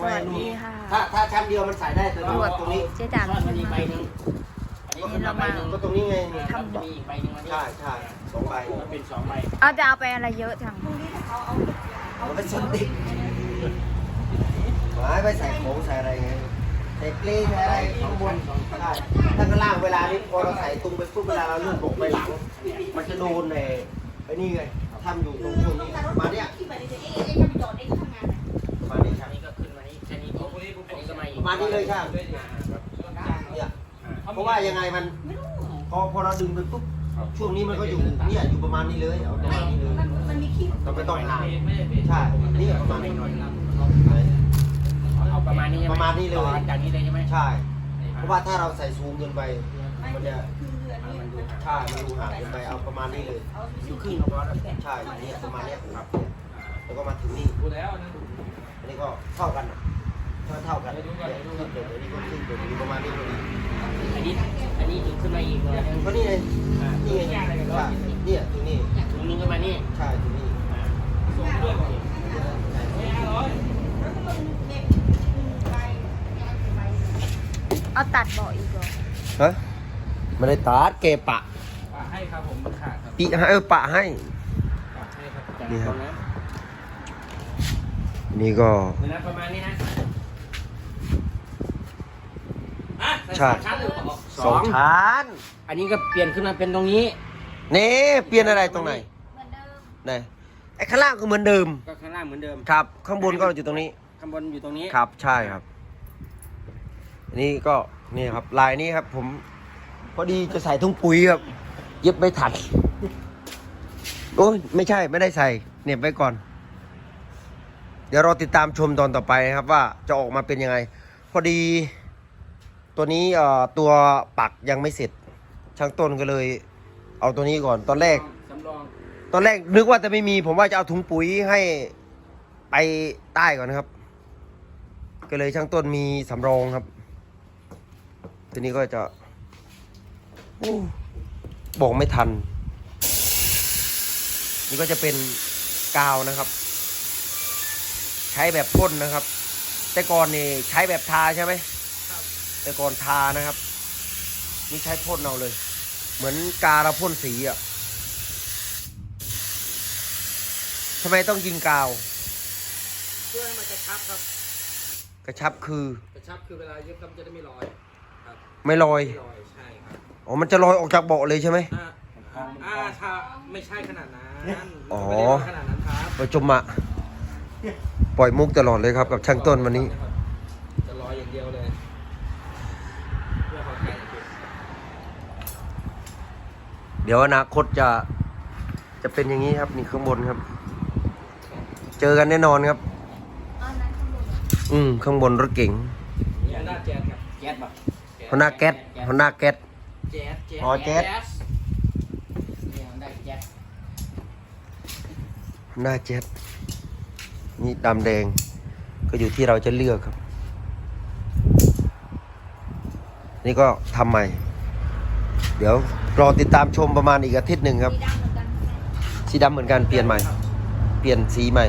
สวัสดีค่ะ ถ้าถ้าชั้นเดียวมันใส่ได้แต่ตรวจตรงนี้เจ๊จ่างมันขึ้นมีใบมาหนึ่งอันนี้ก็ขึ้นมาใบหนึ่งก็ตรงนี้ไงทำจะมีอีกใบหนึ่งวันนี้ใช่ใช่สองใบมันเป็นสองใบเอาจะเอาไปอะไรเยอะจังมันเป็นส้นติดหมายไปใส่ของใส่อะไรไงใส่กลิ้งใส่อะไรข้างบนใช่ถ้าข้างล่างเวลานี้พอเราใส่ตุ้งไปปุ๊บเวลาเราลื่นบกไปหลัง มันจะโดนในไอ้นี่ไงทำอยู่ตรงช่วงนี้ประมาณเนี้ย มาอีกประมาณนี้เลยครับเนี่ยเพราะว่ายังไงมัน พอพอเราดึงไปปุ๊บช่วงนี้มันก็อยู่เนี่ยอยู่ประมาณนี้เลยเอาประมาณนี้เลยเราไม่ต้องห่างใช่นี่ประมาณนี้เอาประมาณนี้ใช่ไหมประมาณนี้เลยต่อจากนี้เลยใช่ไหมใช่ เพราะว่าถ้าเราใส่ซูมเกินไปมันจะมันดูใช่มันดูห่างเกินไปเอาประมาณนี้เลยอยู่ครึ่งก็พอแล้วใช่เนี่ยประมาณเนี้ยครับแล้วก็มาถึงนี่ดูแล้วนะอันนี้ก็เท่ากันนะ เท่าเท่ากันเนี่ยขึ้นเดี๋ยวนี้ก็ขึ้นเดี๋ยวนี้ประมาณนี้พอดีอันนี้อันนี้อยู่ขึ้นมาอีกเลยก็นี่ไงนี่ไงใช่เนี่ยตรงนี้ถุงนึงขึ้นมานี่ใช่ตรงนี้เอาตัดเบาะอีกเหรอฮะไม่ได้ตัดเกปะปะให้ครับผมมันขาดครับปีให้เออปะให้ปะให้ครับจากนี่ครับตรงนั้นนี่ก็เดี๋ยวนะประมาณนี้นะอะ ใช่สามชั้นหรือเปล่าสองชั้นอันนี้ก็เปลี่ยนขึ้นมาเป็นตรงนี้ นี่เปลี่ยนอะไรตรงไหนเหมือนเดิมไหนไอ้ข้างล่างก็เหมือนเดิมก็ข้างล่างเหมือนเดิมครับ ข้างบนก็อยู่ตรงนี้ข้างบนอยู่ตรงนี้ครับใช่ครับอันนี้ก็นี่ครับลายนี้ครับ ผมพอดีจะใส่ถุงปุ๋ยครับ เย็บไม่ทันโอ้ยไม่ใช่ไม่ได้ใส่เหน็บไว้ก่อน เดี๋ยวเราติดตามชมตอนต่อไปนะครับ ว่าจะออกมาเป็นยังไง พอดี ตัวนี้เอ่อตัวปักยังไม่เสร็จ ช่างต้นก็เลย เอาตัวนี้ก่อนตอนแรก สำรองตอนแรกนึกว่าจะไม่มี ผมว่าจะเอาถุงปุ๋ยให้ไปใต้ก่อนนะครับ ก็เลยช่างต้นมีสำรองครับ ทีนี้ก็จะอู้บอกไม่ทัน นี่ก็จะเป็นกาวนะครับ ใช้แบบพ่นนะครับ แต่ก่อนนี่ใช้แบบทาใช่ไหม แต่ก่อนทานะครับ นี่ใช้พ่นเอาเลย เหมือนกาเราพ่นสีอะทำไมต้องยิงกาว เพื่อให้มันกระชับครับ กระชับคือกระชับคือเวลาเย็บครับมันจะได้ไม่ลอยครับไม่ลอยไม่ลอยใช่ครับอ๋อมันจะลอยออกจากเบาะเลยใช่ไหม อ่าอ่าถ้าไม่ใช่ขนาดนั้นอ๋อ ไม่ได้ลอยขนาดนั้นครับ ประจุมอะปล่อยมุกตลอดเลยครับกับช่างต้นวันนี้ จะลอยอย่างเดียวเลยเพื่อความแข็งแรง เดี๋ยวอนาคตจะจะเป็นอย่างนี้ครับ นี่ข้างบนครับ เจอกันแน่นอนครับเอานั้นข้างบนเหรออืมข้างบนรถเก๋งนี่ฮอนด้าแจ๊สครับแจ๊สแบบฮอนด้าแก๊สฮอนด้าแก๊สแจ๊สแจ๊สอ๋อแจ๊สนี่ฮอนด้าแจ๊สฮอนด้าแจ๊สนี่ดำแดง ก็อยู่ที่เราจะเลือกครับ นี่ก็ทำใหม่ เดี๋ยว รอติดตามชมประมาณอีกอาทิตย์หนึ่งครับ สีดำเหมือนกันใช่ไหมสีดำเหมือนกันเปลี่ยนใหม่ เปลี่ยนสีใหม่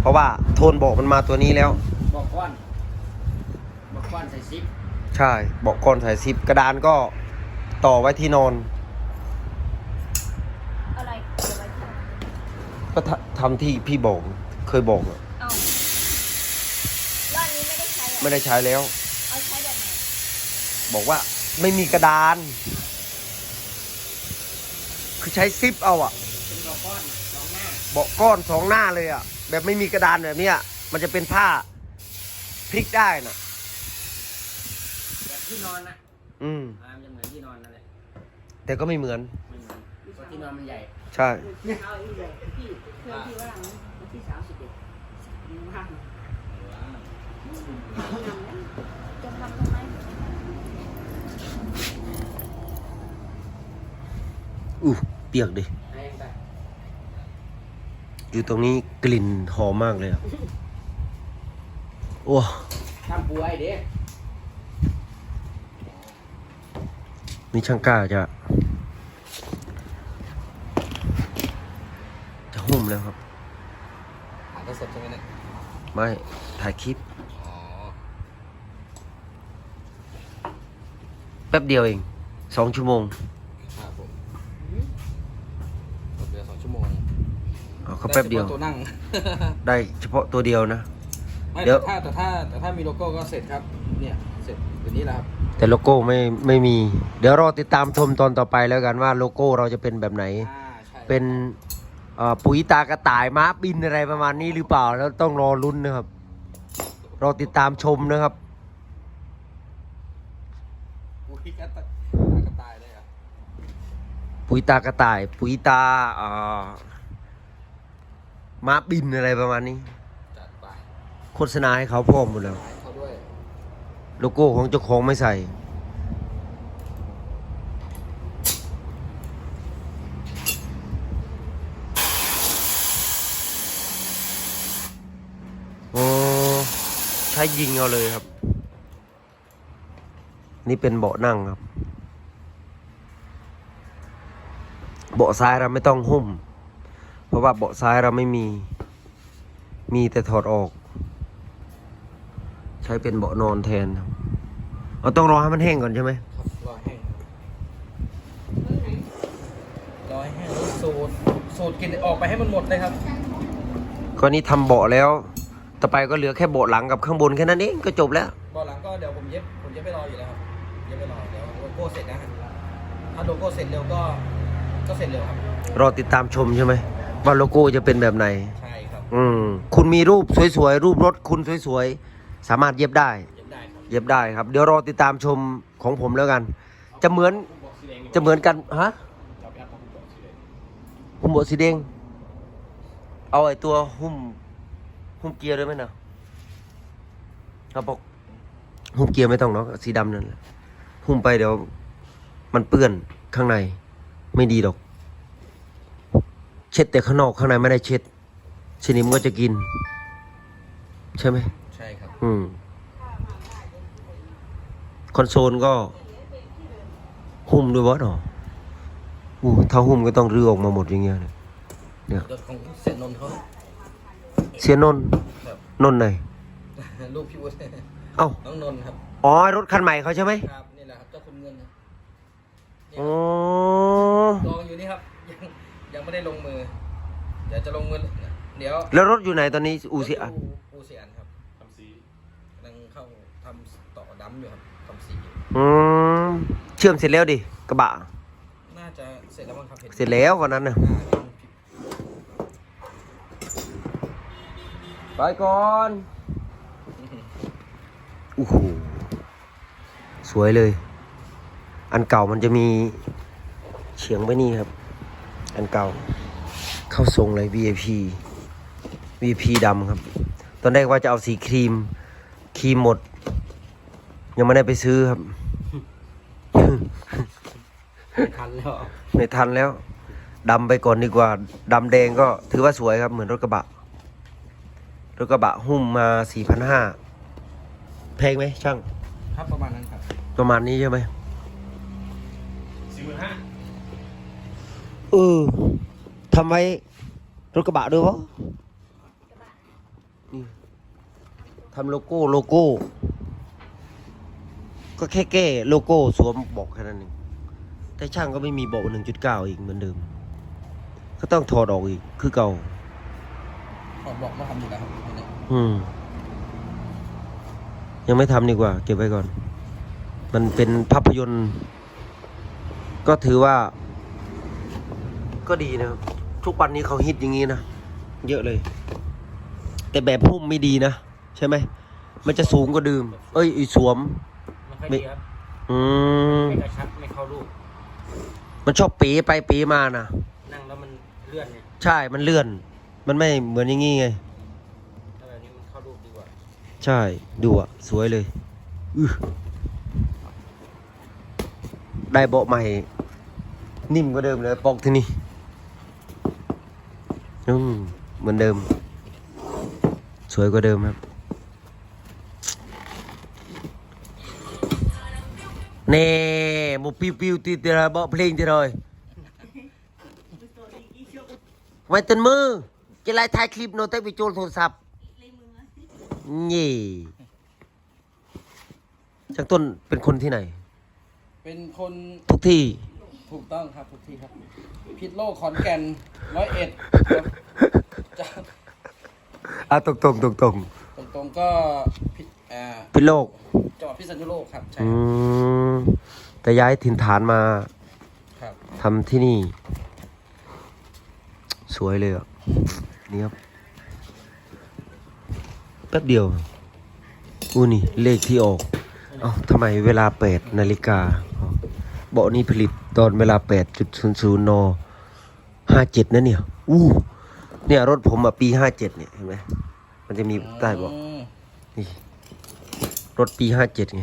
เพราะว่าโทนเบอกมันมาตัวนี้แล้ว บอกก้อน บอกก้อนใส่ซิป ใช่เบอกก้อนสายซิปกระดานก็ต่อไว้ที่นอน อะไรเก็บไว้ที่ไหนก็ททำที่พี่บอกเคยบอกอะเอ้าแล้วอันนี้ไม่ได้ใช้เหรอไม่ได้ใช้แล้ว เอาใช้แบบไหน บอกว่าไม่มีกระดาน คือใช้ซิปเอาอะเป็นบอกก้อนสองหน้าเบอกก้อนสองหน้าเลยอะแบบไม่มีกระดานแบบเนี้ย มันจะเป็นผ้าพลิกได้น่ะ แบบที่นอนนะอืมอ่ามันจะเหมือนที่นอนนั่นแหละแต่ก็ไม่เหมือน ไม่เหมือนเพราะที่นอนมันใหญ่ใช่ เอาอีกเลยพี่เพื่อนที่ว่าหลังวันที่สามสิบเอ็ดว่างจะทำตรงไหนอู้ ปียกดิอยู่ตรงนี้กลิ่นหอมมากเลยอะโอ้ช่างป่วยเด้มีช่างกล้าจะ จะหุ่มแล้วครับถ่ายสดใช่ไหมเนี่ยไม่ถ่ายคลิปแป๊บเดียวเองสองชั่วโมง อาเขาแป๊บเดียวไฉพาะตัวนั่ง ได้เฉพาะตัวเดียวนะ ไม่เดี๋ยว แต่ถ้าแต่ถ้าแต่ถ้ามีโลโก้ก็เสร็จครับ เนี่ยเสร็จเดี๋ยวนี้แหละครับ แต่โลโก้ไม่ไม่มี เดี๋ยวรอติดตามชมตอนต่อไปแล้วกันว่าโลโก้เราจะเป็นแบบไหน อ่าใช่เป็นเอ่อปุ๋ยตากระต่ายม้าบินอะไรประมาณนี้หรือเปล่าแล้วต้องรอลุ้นนะครับ รอติดตามชมนะครับ อุ้ยกระต่ายกระต่ายเลยอะปุ๋ยตากระต่าย ปุ๋ยตาเอ่อ ม้าบินอะไรประมาณนี้ จัดไปโฆษณาให้เขาพร้อมหมดแล้ว ขายเขาด้วยโลโก้ของเจ้าของไม่ใส่ โอ้ใช้ยิงเอาเลยครับ นี่เป็นเบาะนั่งครับ เบาะซ้ายเราไม่ต้องหุ้ม เพราะว่าเบาะซ้ายเราไม่มี มีแต่ถอดออก ใช้เป็นเบาะนอนแทนครับเราต้องรอให้มันแห้งก่อนใช่ไหมครับรอแห้งรอให้แห้งแล้วสูตรสูตรกินออกไปให้มันหมดเลยครับก็นี่ทำเบาะแล้ว ต่อไปก็เหลือแค่เบาะหลังกับข้างบนแค่นั้นเองก็จบแล้วบอลหลังก็เดี๋ยวผมเย็บผมเย็บไปรออยู่แล้วครับเย็บไปรอเดี๋ยวโลโก้เสร็จนะฮะถ้าโลโก้เสร็จเร็วก็ก็เสร็จเร็วครับ รอติดตามชมใช่ไหม ว่าโลโก้จะเป็นแบบไหน ใช่ครับอืมคุณมีรูปสวยๆ รูปรถคุณสวยๆ สามารถเย็บได้ เย็บได้ครับเย็บได้ครับ เดี๋ยวรอติดตามชมของผมแล้วกัน จะเหมือนจะเหมือนกันฮะหุ้มโบะสีแดงเอาไอ้ตัวหุ้มหุ้มเกียร์ด้วยไหมเนาะครับบอกหุ้มเกียร์ไม่ต้องเนาะสีดำนั่นแหละหุ้มไปเดี๋ยว มันเปื้อนข้างใน ไม่ดีหรอก เช็ดแต่ข้างนอกข้างในไม่ได้เช็ดสนิมก็จะกิน ใช่ไหมใช่ครับ อืม คอนโซลก็ หุ้มด้วยวะเนาะอู้ถ้าหุ้มก็ต้องรื้อออกมาหมดอย่างเงี้ยเนี่ยเนี่ยรถของเสียนนท์เขาเสียนนท์ครับนนท์ไหนลูกพี่วุฒิเอ้าน้องนนท์ครับอ๋อรถคันใหม่เขาใช่ไหมครับนี่แหละครับเจ้าคุณเงินนะนี่อ๋อลองอยู่นี่ครับ ยังยังไม่ได้ลงมือ เดี๋ยวจะลงมือ เดี๋ยวแล้วรถอยู่ไหนตอนนี้อูซิอันอูเซียนครับทำสีกำลังเข้าทำต่อดำอยู่ครับทำสีอยู่อืมเชื่อมเสร็จแล้วดิกระบะ น่าจะเสร็จแล้วมั้งครับเห็นเสร็จแล้ววันนั้นน่ะอ่าเห็นไปก่อนโอ้โหสวยเลย อันเก่ามันจะมีเฉียงไว้นี่ครับ อันเก่า เข้าทรงเลย VIP VIP ดำครับ ตอนแรกว่าจะเอาสีครีม ครีมหมด ยังไม่ได้ไปซื้อครับ ไม่ทันแล้วไม่ทันแล้วดำไปก่อนดีกว่าดำแดงก็ถือว่าสวยครับ เหมือนรถกระบะ รถกระบะหุ้มมาสี่พันห้าแพงไหมช่าง ครับประมาณนั้นครับ ประมาณนี้ใช่ไหมสี่หมื่นห้า เออทำไว้รถกระบะด้วยวะนี่ทำโลโก้โลโก้ ก็แค่แก้โลโก้สวมบอกแค่นั้นเองแต่ช่างก็ไม่มีเบอกหนึ่งจุดเก้าอีกเหมือนเดิม ก็ต้องถอดออกอีกคือเก่าขอบอกว่าทำอยู่แล้วครับอันนี้อืม ยังไม่ทำดีกว่า เก็บไว้ก่อน มันเป็นภาพยนตร์ ก็ถือว่า ก็ดีนะครับ ทุกวันนี้เขาฮิตอย่างนี้นะ เยอะเลย แต่แบบพุ่มไม่ดีนะ ใช่ไหม มันจะสูงกว่าเดิม เอ้ยอีสวมไม่ค่อยดีครับอืมไม่กระชับไม่เข้ารูปมันชอบเป๋ไปเป๋มานะนั่งแล้วมันเลื่อนไงใช่มันเลื่อน มันไม่เหมือนอย่างงี้ไง ถ้าแบบนี้มันเข้ารูปดีกว่าใช่ดูอะสวยเลยอื้อได้เบาะใหม่ นิ่มกว่าเดิมเลยปอกที่นี่ อืมเหมือนเดิม สวยกว่าเดิมครับเน่หมูปิ้วปิ้วตีเตระเบาะเพลงทีเลยไว้ตันมือจะไล่ถ่ายคลิปโน้ตแต่ไปโจลโทรศัพท์นี่ช่างต้นเป็นคนที่ไหน เป็นคนทุกที่ ถูกต้องครับทุกที่ครับ พิษโลกขอนแก่นร้อยเอ็ดจะอะตรงตรงตรงตรงตรงๆก็พิษอ่าพิษโลกจังหวัดพิษณุโลกครับใช่อืมแต่ย้ายถิ่นฐานมาครับทำที่นี่ สวยเลยอะนี่ครับแป๊บเดียวอู้นี่เลขที่ออก เอ้าทำไมเวลาแปดนาฬิกา เบาะนี้ผลิตตอนเวลาแปดจุดศูนย์ศูนย์นห้าเจ็ดนะเนี่ย อู้ เนี่ยรถผมอะปีห้าเจ็ดเนี่ย เห็นไหม มันจะมีใต้เบาะอืมนี่ รถปีห้าเจ็ดไง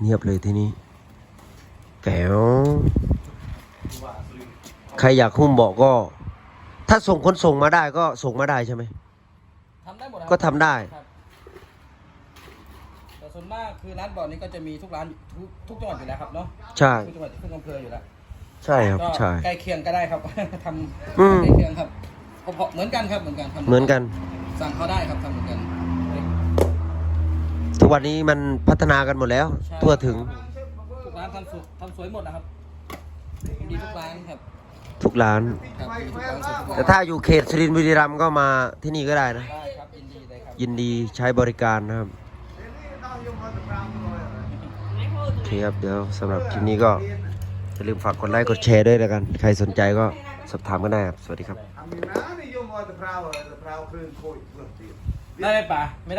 เงียบเลยที่นี่แก้วใครอยากหุ้มเบาะก็ ถ้าส่งคนส่งมาได้ก็ส่งมาได้ใช่ไหม ทำได้หมดนะก็ทำได้ ครับ แต่ส่วนมากคือร้านบอลนี้ก็จะมีทุกร้านทุกทุกจังหวัดอยู่แล้วครับเนาะใช่ ทุกจังหวัดทุกอำเภออยู่แล้วใช่ครับ ก็ใช่ ใกล้เคียงก็ได้ครับ ทอืมำใกล้เคียงครับก็พอเหมือนกันครับเหมือนกันทำเหมือนกัน สั่งเขาได้ครับทำเหมือนกัน ทุกวันนี้มันพัฒนากันหมดแล้ว ใช่ ทั่วถึงทุกร้านทำสุดทำสวยหมดนะครับดีทุกร้านครับทุกร้าน ครับดีทุกร้านสวยทุกร้านแต่ถ้าอยู่เขตสุรินทร์บุรีรัมย์ก็มาที่นี่ก็ได้นะ ได้ครับยินดีเลยครับยินดีใช้บริการนะครับโอ คครับ เดี๋ยวสำหรับคลิปนี้ก็อย่าลืมฝากกดไลค์กดแชร์ด้วยแล้วกัน ใครสนใจก็สอบถามก็ได้ครับ สวัสดีครับ ได้ปะไม่ได้